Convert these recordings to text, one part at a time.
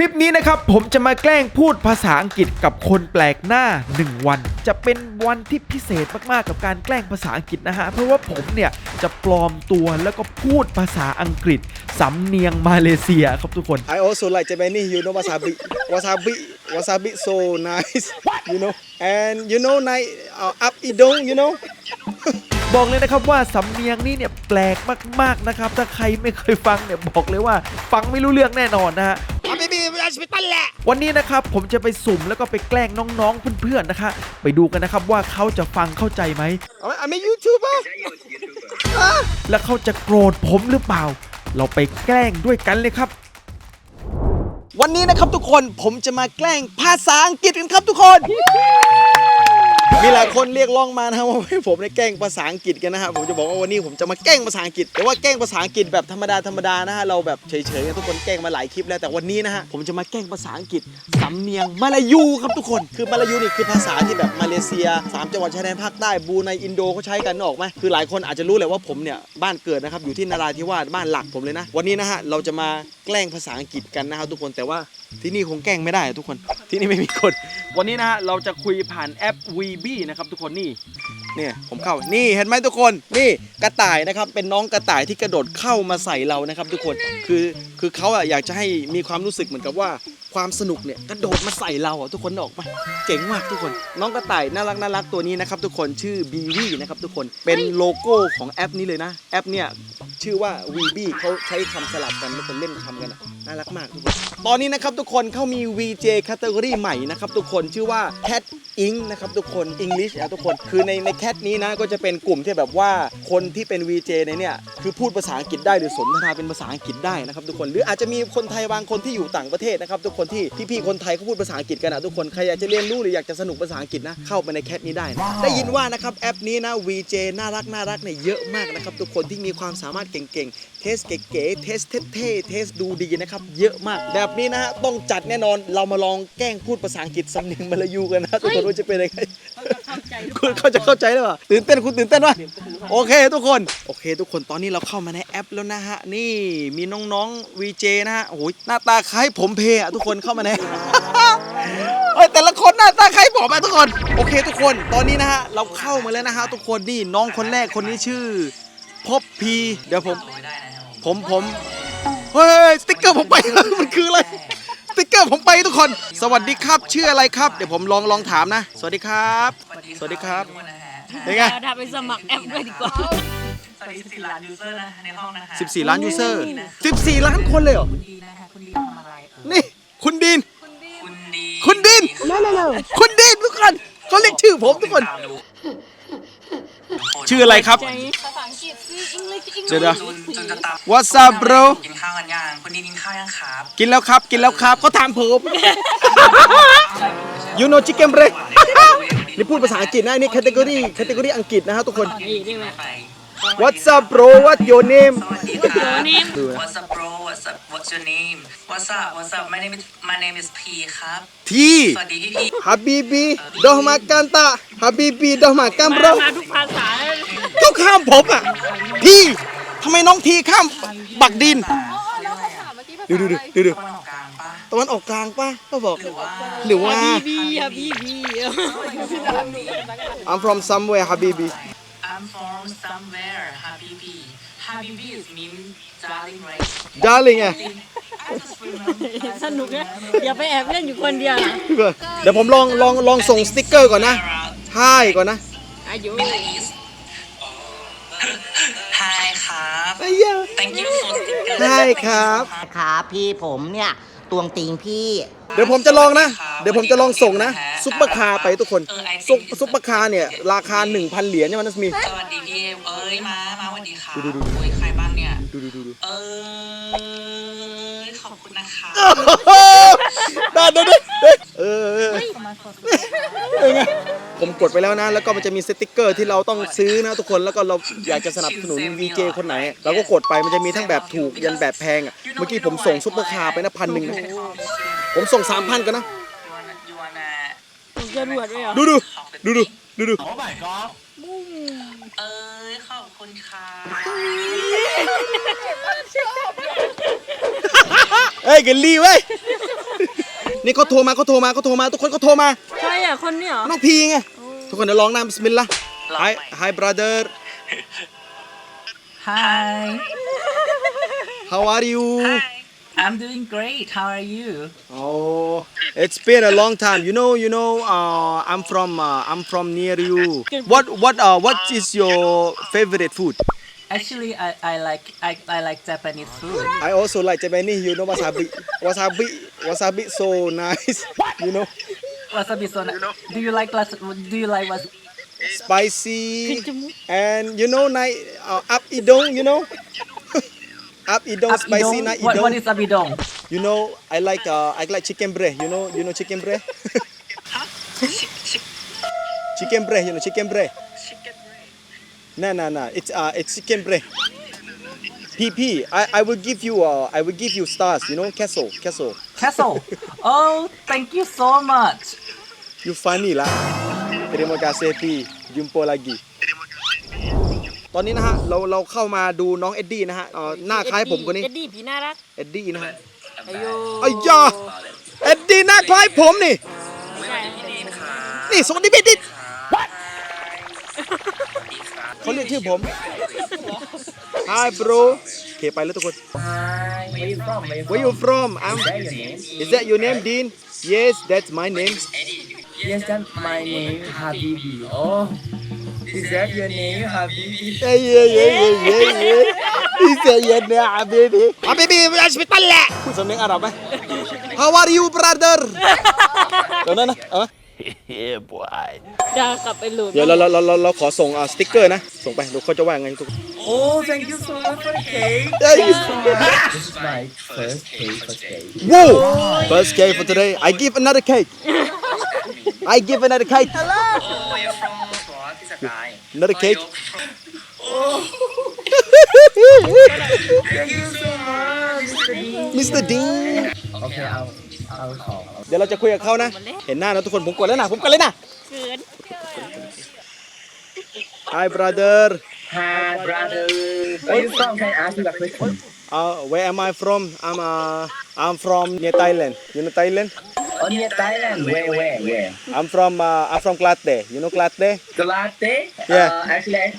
ลิปนี้นะครับผมจะมาแกล้งพูดภาษาอังกฤษกับคนแปลกหน้า 1 วัน จะเป็นวันที่พิเศษมากๆกับการแกล้งภาษาอังกฤษนะฮะเพราะว่าผมเนี่ยจะปลอมตัวแล้วก็พูดภาษาอังกฤษสำเนียงมาเลเซียครับทุกคน I also like Japanese you know wasabi wasabi wasabi so nice you know and you know nice uh, up idong you know บอกเลยนะครับว่าสำเนียงนี้เนี่ยแปลกมากๆนะครับ ถ้าใครไม่เคยฟังเนี่ยบอกเลยว่าฟังไม่รู้เรื่องแน่นอนนะฮะ Habibi ไม่ได้ชีวิตตั้นแหละวันนี้นะครับผมจะไปสุ่มแล้วก็ไปแกล้งน้องๆเพื่อนๆนะคะไปดูกันนะครับว่าเขาจะฟังเข้าใจไหม I'm a YouTuber และเขาจะโกรธผมหรือเปล่า เราไปแกล้งด้วยกันเลยครับ วันนี้นะครับทุกคนผมจะมาแกล้งภาษาอังกฤษกันครับทุกคน มีหลายคนเรียกร้องมานะว่าให้ผมได้แกล้งภาษาอังกฤษกันนะฮะผมจะบอกว่าวันนี้ผมจะมาแกล้งภาษาอังกฤษแต่ว่าแกล้งภาษาอังกฤษแบบธรรมดาธรรมดานะฮะเราแบบเฉยๆทุกคนแกล้งมาหลายคลิปแล้วแต่วันนี้นะฮะผมจะมาแกล้งภาษาอังกฤษสำเนียงมาลายูครับทุกคนคือมาลายูนี่คือภาษาที่แบบมาเลเซียสามจังหวัดชายแดนภาคใต้บูไนอินโดเขาใช้กันนออกไหมคือหลายคนอาจจะรู้เลยว่าผมเนี่ยบ้านเกิดนะครับอยู่ที่นราธิวาสบ้านหลักผมเลยนะ วันนี้นะฮะเราจะมาแกล้งภาษาอังกฤษกันนะครับทุกคนแต่ว่าที่นี่คงแกล้งไม่ได้ทุกคนที่นี่ไม่มีคนวันนี้นะฮะเราจะคุยผ่านแอป VB บี้นะครับทุกคนนี่เนี่ยผมเข้านี่เห็นไหมทุกคนนี่กระต่ายนะครับเป็นน้องกระต่ายที่กระโดดเข้ามาใส่เรานะครับ ทุกคนคือคือเขาอะอยากจะให้มีความรู้สึกเหมือนกับว่า ความสนุกเนี่ยกระโดดมาใส่เราอะทุกคนออกมาเจ๋งมากทุกคน น้องกระต่ายน่ารักน่ารักตัวนี้นะครับ ทุกคนชื่อ b ีวีนะครับทุกคนเป็นโลโก้ของแอปนี้เลยนะแอปเนี่ยชื่อว่า VB เขาใช้คำสลับกันทุกคนเล่นคำกันอะน่ารักมากทุกคนตอนนี้นะครับทุกคนเขามี VJ category ใหม่นะครับทุกคนชื่อว่า Cat Ink นะครับทุกคน English นะทุกคนคือในในแคทนี้นะก็จะเป็นกลุ่มที่แบบว่าคนที่เป็น VJ ในเนี่ยคือพูดภาษาอังกฤษได้หรือสนทนาเป็นภาษาอังกฤษได้นะครับทุกคนหรืออาจจะมีคนไทยบางคนที่อยู่ต่างประเทศนะครับทุกคนที่พี่ๆคนไทยเขาพูดภาษาอังกฤษกันนะทุกคนใครอยากจะเรียนรู้หรืออยากจะสนุกภาษาอังกฤษนะเข้าไปในแคทนี้ได้นะได้ยินว่านะครับแอปนี้นะ VJ น่ารักน่ารักเนี่ยเยอะมากนะครับทุกคนที่มีความสามารถเก่งๆเทสเก๋ๆเทสเท่ๆเทสดูดีนะครับเยอะมาก แบบนี้นะฮะต้องจัดแน่นอนเรามาลองแกล้งพูดภาษาอังกฤษสำเนียงมาลายูกันนะทุกคนว่าจะเป็นยังไง คุณเขาจะเข้าใจหรือเปล่าตื่นเต้นคุณตื่นเต้นวะโอเค ทุกคนโอเค ทุกคนตอนนี้เราเข้ามาในแอปแล้วนะฮะ นี่มีน้องๆ VJ นะฮะโอ้ยหน้าตาคล้ายผมเพอะทุกคนเข้ามาในเฮ้ยแต่ละคนหน้าตาคล้ายผมอะทุกคน โอเคทุกคนตอนนี้นะฮะ เราเข้ามาแล้วนะฮะ ทุกคนนี่น้องคนแรกคนนี้ชื่อ พบพี เดี๋ยวผม ผมผมเฮ้ยสติ๊กเกอร์ผมไปมันคืออะไรส ติ๊กเกอร์ผมไปทุกคน สวัสดีครับชื่ออะไรครับ เดี๋ยวผมลองลองถามนะ สวัสดีครับ สวัสดีครับเป็นไงเราทำไปสมัครแอปด้วยดีกว่าสวัสดี14ล้านยูเซอร์นะในห้องนะคะ14 ล้านยูเซอร์ 14 ล้านคนเลยเหรอดีนะคะคุณดีทำอะไรเออนี่คุณดีนคุณดีคุณดีนคุณดีนทุกคนเขาเรียกชื่อผมทุกคนตามดูชื่ออะไรครับ ใจภาษาอังกฤษสิ English English เดี๋ยวนะจนจนจะตาม What's up bro กินข้าวกันยังคุณดีกินข้าวยังครับกินแล้วครับ กินแล้วครับเขาถามผม you know chicken breast นี่พูดภาษาอังกฤษนะอันนี่แคตตากรีแคตตากรีอังกฤษนะฮะทุกคน นี่ได้ไหมไป What's up bro What's your name สวัสดีค่ะ Your name What's up bro What's up What's your name What's up What's up My name is My name is P ครับที่สวัสดีพี่พี Habibi doh makan tak Habibi doh makan มา bro มาทุกภาษาเขาข้ามผมอะ พี่ทำไมน้องทีข้ามบักดินดูดูดูดูดูตะวันออกกลางปะตะวันออกกลางป้าก็บอกหรือว่าหรือว่า บีบีอะบีบี I'm from somewhere Habibi I'm from somewhere Habibi Habibi is mean darling right darling ไง I just remember สนุกนะอย่าไปแอบเล่นอยู่คนเดียวนะเดี๋ยวผมลองลองลองส่งสติ๊กเกอร์ก่อนนะ Hi ก่อนนะ อายุ Hi ยา Thank you for sticker Hi ครับ ครับพี่ผมเนี่ยตวงติงพี่ เดี๋ยวผมจะลองนะ เดี๋ยวผมจะลองส่งนะ ซุปเปอร์คาร์ไปทุกคนซุปซุปเปอร์คาร์เนี่ย ราคา 1,000 เหรียญใช่ไหมนัสมี สวัสดีพี่เอ็มเอ้ยมามาสวัสดีค่ะดูดูดู คุยใครบ้างเนี่ย ดูดูดูดู เอ้ยข อบคุณนะคะได้ได้ได้เออเออเออไงผมกดไปแล้วนะ แล้วก็มันจะมีสติ๊กเกอร์ที่เราต้องซื้อนะทุกคน แล้วก็เราอยากจะสนับสนุน VJ คนไหน เราก็กดไป มันจะมีทั้งแบบถูกยันแบบแพงอะ เมื่อกี้ผมส่งซุปเปอร์คาร์ไปนะพันหนึ่งนะ ผมส่งสามพันกันนะ ยูวานาผมจะรวดไว้เหรอ ดูดูดูดู ดูดูเอ้ยขอบคุณค่ะเฮ้ยเกลลี่เว้ยนี่เขาโทรมาเขาโทรมาเขาโทรมาทุกคนเขาโทรมาใครอะคนนี้เหรอน้องพีไงทุกคนเดี๋ยวลองนะบิสมิลลาห์ Hi Hi brother Hi. how are you I'm doing great. How are you? Oh, it's been a long time. You know, you know. Uh, I'm from. Uh, I'm from near you. What? What? Uh, what is your favorite food? Actually, I, I like I, I like Japanese food. I also like Japanese. You know wasabi. Wasabi. Wasabi so nice. You know, Wasabi so nice. Do you like Do you like was spicy. And you know, night uh, up idong. You know, up idong spicy abidong? night What what is abidong? You know, I like. Uh, I like chicken breast. You know, you know chicken breast. chicken breast. You know chicken breast. No, no, no. It's uh, it's chicken breast. PP, I, I will give you uh, I will give you stars. You know, castle, castle. Castle. oh, thank you so much. You funny lah. Terima kasih P. Jumpa lagi. ตอนนี้นะฮะเราเราเข้ามาดูน้องเอ็ดดี้นะฮะเอ่อหน้าคล้ายผมคนนี้เอ็ดดี้ผีน่ารักเอ็ดดี้นะฮะอายุไอ้ยาเอ็ดดี้หน้าคล้ายผมนี่นี่สวัสดีพี่ดิดเขาเรียกชื่อผม Hi bro โอเคไปแล้วทุกคน Where you from? Where you Where you from I'm Is that your name? Is that your name Dean Yes that's my name Yes, that's my name, Habibi. Oh, is that your name, Habibi? Yeah yeah yeah yeah yeah yeah He said yeah nah Habibi Habibi ไปสปิตัลแหละพูดสำเนียงอาหรับไหม How are you brother เดี๋ยวนั้นนะเอาไหมดากลับไปหลุดเดี๋ยวเราเราเราเราเราขอส่งอ่าสติ๊กเกอร์นะ ส่งไปดูเขาจะว่าไงทุกคน Oh, thank you so much for the cake. เอ้ย This is my first cake for today. Whoa! First cake for today. I give another cake. I give another cake. Oh, Another cake. Thank you so much, Mr. Dean. Mr. Dean. Okay, I'll, I'll call. เดี๋ยวเราจะคุยกับเขานะ เห็นหน้านะทุกคน ผมกดแล้วนะ ผมกดเลยนะ เกิน Hi brother. Hi, brother. Where you from? Can I ask you a question? Uh, where am I from? I'm uh, I'm from near Thailand. You know Thailand? Oh, near Thailand. Where, where, where? I'm from uh, I'm from Klate. You know Klate? Galate? Yeah. Uh, actually,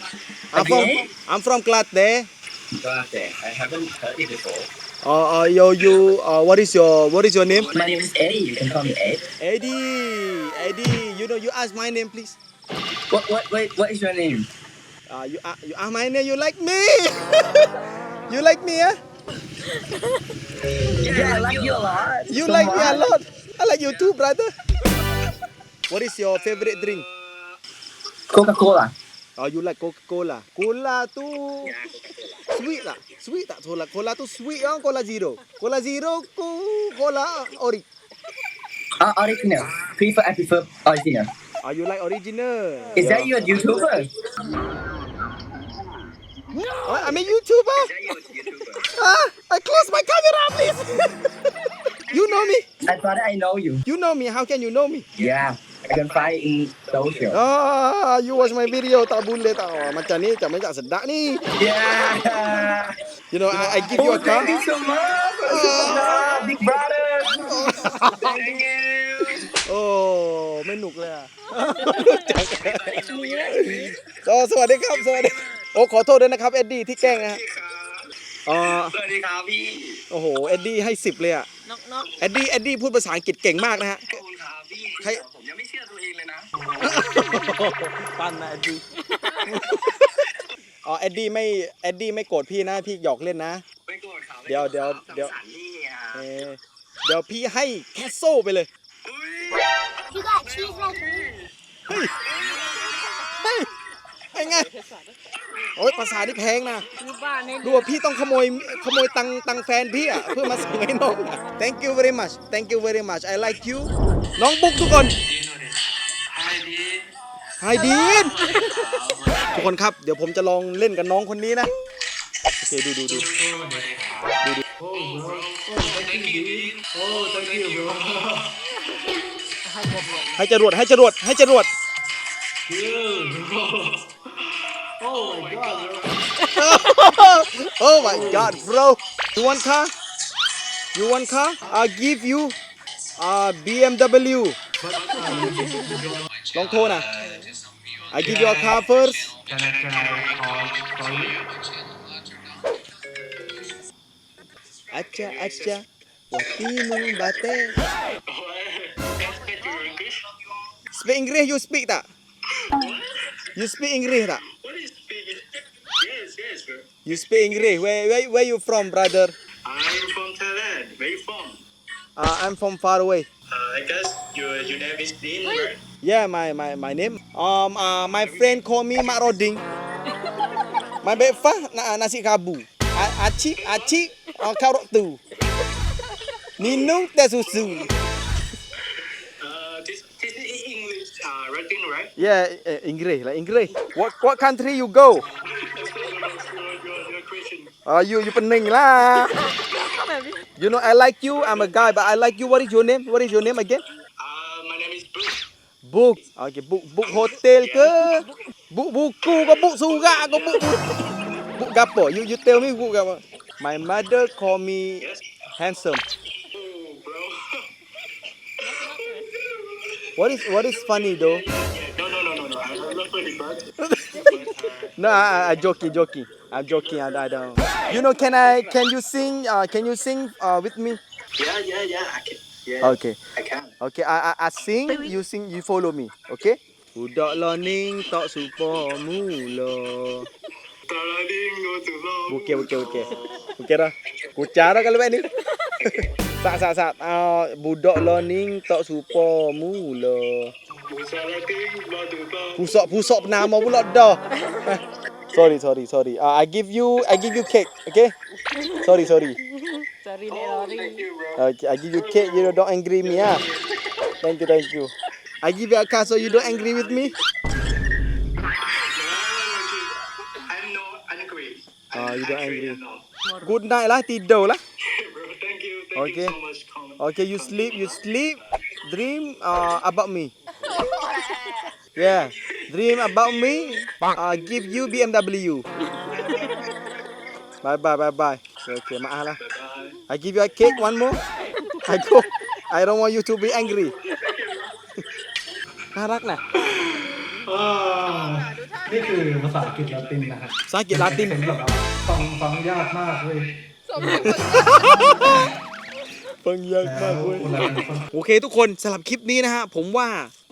I'm from again? I'm from Klate. Galate. I haven't heard it before. Uh, uh, yo, you, uh, what is your what is your name? My name is Eddie. You can call me Ed. Eddie. Eddie. You know, you ask my name, please. What, what, wait, what is your name? Uh, you, uh, you ask my name. You like me? you like me? Eh? Yeah, I like you a lot. You so like me a lot. I like you too, brother. what is your favorite drink? Coca-Cola. Oh, you like Coca-Cola. Cola tu sweet tak? Sweet tak cola? Cola tu sweet kan? Cola zero. Cola zero ku cola ori. Uh, original. Prefer, I prefer original. Oh, you like original. Is that you a YouTuber? Oh, I'm a YouTuber. Ah, I close my camera, please. you know me. I thought I know you. You know me. How can you know me? Yeah, I can find it in social. Ah, you watch my video tak boleh tak. Oh, macam ni, macam macam sedap ni. Yeah. You know, I, I give you Oh, a car. thank you so much. Ah, Big brother. Thank you. โอ้ไม่หนุกเลยอะโอ้สวัสดีครับ สวัสดี โอ้ขอโทษด้วยนะครับ เอ็ดดี้ที่แกล้งนะฮะอ๋อ สวัสดีครับพี่ โอ้โห เอ็ดดี้ให้สิบเลยอะ น็อกน็อกเอ็ดดี้เอ็ดดี้พูดภาษาอังกฤษเก่งมากนะฮะ ขอบคุณครับพี่ใคร ผมยังไม่เชื่อตัวเองเลยนะ ปันนะเอ็ดดี้อ๋อเอ็ดดี้ไม่เอ็ดดี้ไม่โกรธพี่นะพี่หยอกเล่นนะ ไม่โกรธครับเดี๋ยวเดี๋ยวเดี๋ยว สังสรรค์นี่อะเออเดี๋ยวพี่ให้แคสโซ่ไปเลย You got cheese like me. เฮ้ยเฮ้ยเป็นไงโอ้ยภาษานี่แพงนะรูบ้านให้ ดูว่าพี่ต้องขโมยขโมยตังตังแฟนพี่อะเพื่อมาส่งให้น้องอะ Thank you very much Thank you very much I like you น้องบุ๊กทุกคน Hi Dean ทุกคนครับ เดี๋ยวผมจะลองเล่นกับน้องคนนี้นะ โอเคดูดูดูดูดู ให้จรวดให้จรวดให้จรวด oh my god bro oh my oh. god, bro. You want car? You want car? I give you a BMW. Long tone, ah. I give you a car first. Can I, can I call, you? Acha, acha. Latinum bate. Speak English you speak tak? You speak English tak? What is big? Yes, yes, bro. You speak English where where, where you from brother? I'm from Thailand. Where you from? Uh, I'm from far away Uh, I guess your your name is Dean, right? Yeah my my my name Um uh, my friend call me Mak Roding My breakfast na, nasi kabu A- Acik acik uh, karot tu Minum teh susu Uh, this this is English uh, writing, right? Yeah, uh, English, like English. What what country you go? Uh, you you pening lah. You know I like you. I'm a guy, but I like you. What is your name? What is your name again? Uh, my name is Bruce. Book. Okay, book book hotel ke? Book buku ke? Book surat ke? Book book. Book gapo? You you tell me book gapo? My mother call me Yes. handsome. Oh. What is what is funny though? no, no, no, no, no. I'm not really bad. No, I, I joking, joking. I'm joking. I, I don't. You know, can I? Can you sing? Uh, can you sing uh, with me? Yeah, yeah, yeah. I can. Yeah. Okay. I can. Okay, I, I, I sing, you sing, you follow me. Okay? Budak learning tak supa mula. Go to love. Okey, okey, okey. Okey dah. Kucar dah kalau ni. Sat, sat, sat. Uh, budak learning tak supa mula. Tarading go to love. Pusok-pusok nama pula dah. sorry, sorry, sorry. Uh, I give you, I give you cake, okay? Sorry, sorry. Sorry, Nek Lori. Thank you, bro. Okay, I give you cake, you don't angry me, ah. Thank you, thank you. I give you a car so you don't angry with me. No, I'm not angry. Ah, you don't angry. No. Good night lah, tidur lah. bro, thank you. Thank Okay. you so much, Colin. Okay, you sleep, you sleep, dream uh, about me. Yeah, dream about me. Uh, give you BMW. Bye bye bye bye. Okay, maaf lah. I give you a cake, one more. I go. I don't want you to be angry. น่ารักนะนี่คือภาษาอังกฤษลาตินนะฮะภาษาอังกฤษลาตินเป็นแบบฟังฟังยากมากเลยฟังยากมากเว้ยเวลาเป็นคนโอเคทุกคนสำหรับคลิปนี้นะฮะผมว่า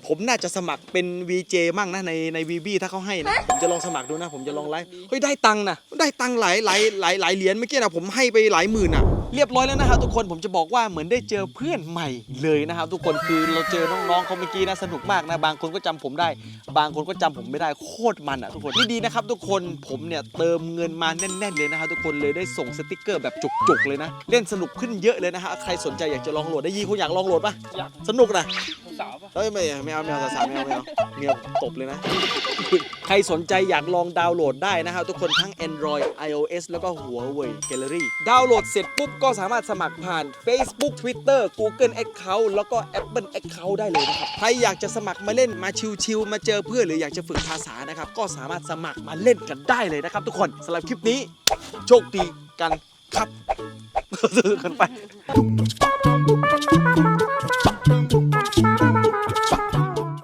ผมน่าจะสมัครเป็น VJ มั่งนะในใน VB ถ้าเขาให้นะผมจะลองสมัครดูนะผมจะลองไลฟ์เฮ้ยได้ตังค์นะได้ตังค์หลายหลายหลายหลายเหรียญเมื่อกี้นะผมให้ไปหลายหมื่นอะเรียบร้อยแล้วนะครับทุกคนผมจะบอกว่าเหมือนได้เจอเพื่อนใหม่เลยนะครับทุกคนคือเราเจอน้องๆเขาเมื่อกี้นะสนุกมากนะบางคนก็จำผมได้ บางคนก็จำผมไม่ได้โคตรมันอะทุกคนนี่ดีนะครับทุกคนผมเนี่ยเติมเงินมาแน่น ๆ เลยนะครับทุกคนเลยได้ส่งสติกเกอร์แบบจุกๆเลยนะเล่นสนุกขึ้นเยอะเลยนะฮะใครสนใจอยากจะลองโหลดได้ยี่คุณอยากลองโหลดปะสนุกนะ เฮ้ยไม่ไม่เอาไม่เอาสาวๆไม่เอาไม่เอาเมียตบเลยนะ ใครสนใจอยากลองดาวน์โหลดได้นะครับทุกคนทั้ง Android iOS แล้วก็ Huawei Gallery ดาวน์โหลดเสร็จปุ๊บก็สามารถสมัครผ่าน Facebook Twitter Google Account แล้วก็ Apple Account ได้เลยนะครับ ใครอยากจะสมัครมาเล่นมาชิวๆมาเจอเพื่อนหรืออยากจะฝึกภาษานะครับ ก็สามารถสมัครมาเล่นกันได้เลยนะครับ ทุกคนสำหรับคลิปนี้ โชคดีกันครับ กันไป